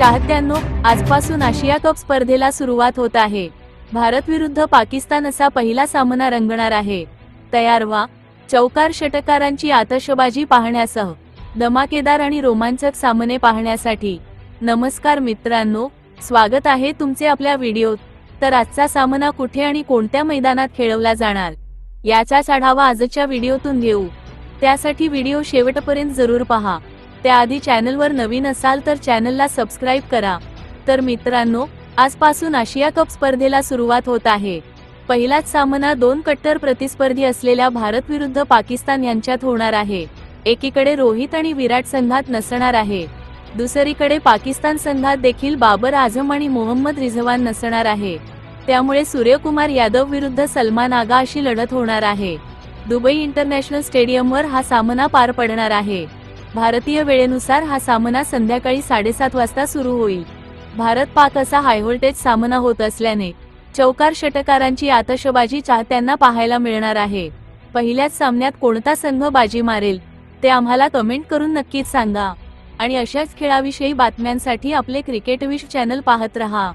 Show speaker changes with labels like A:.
A: चाहत्यांनो आजपासून आशिया कप स्पर्धेला सुरुवात होत आहे. भारत विरुद्ध पाकिस्तान असा पहिला सामना रंगणार आहे. तयार व्हा चौकार षटकारांची आतषबाजी पाहण्यासह धमाकेदार आणि रोमांचक सामने पाहण्यासाठी. नमस्कार मित्रांनो स्वागत आहे तुमचे आपल्या व्हिडिओत. तर आजचा सामना कुठे आणि कोणत्या मैदानात खेळवला जाणार? याचाच आढावा आजच्या व्हिडिओतून घेऊ. त्यासाठी व्हिडिओ शेवटपर्यंत जरूर पहा. त्याआधी चॅनलवर नवीन असाल तर चॅनलला सबस्क्राईब करा. तर मित्रांनो आजपासून आशिया कप स्पर्धेला सुरुवात होत आहे. पहिलाच सामना दोन कट्टर प्रतिस्पर्धी असलेल्या भारत विरुद्ध पाकिस्तान यांच्यात होणार आहे. एकीकडे रोहित आणि विराट संघात नसणार आहे. दुसरीकडे पाकिस्तान संघात देखील बाबर आझम आणि मोहम्मद रिझवान नसणार आहे. त्यामुळे सूर्यकुमार यादव विरुद्ध सलमान आगा अशी लढत होणार आहे. दुबई इंटरनॅशनल स्टेडियमवर हा सामना पार पडणार आहे. भारतीय वेळेनुसार हा सामना संध्याकाळी साडेसात वाजता सुरू होईल. भारत पाक असा हायव्होल्टेज सामना होत असल्याने चौकार षटकारांची आतषबाजी चाहत्यांना पाहायला मिळणार आहे. पहिल्याच सामन्यात कोणता संघ बाजी मारेल ते आम्हाला कमेंट करून नक्कीच सांगा. आणि अशाच खेळाविषयी बातम्यांसाठी आपले क्रिकेट विश चॅनल पाहत रहा.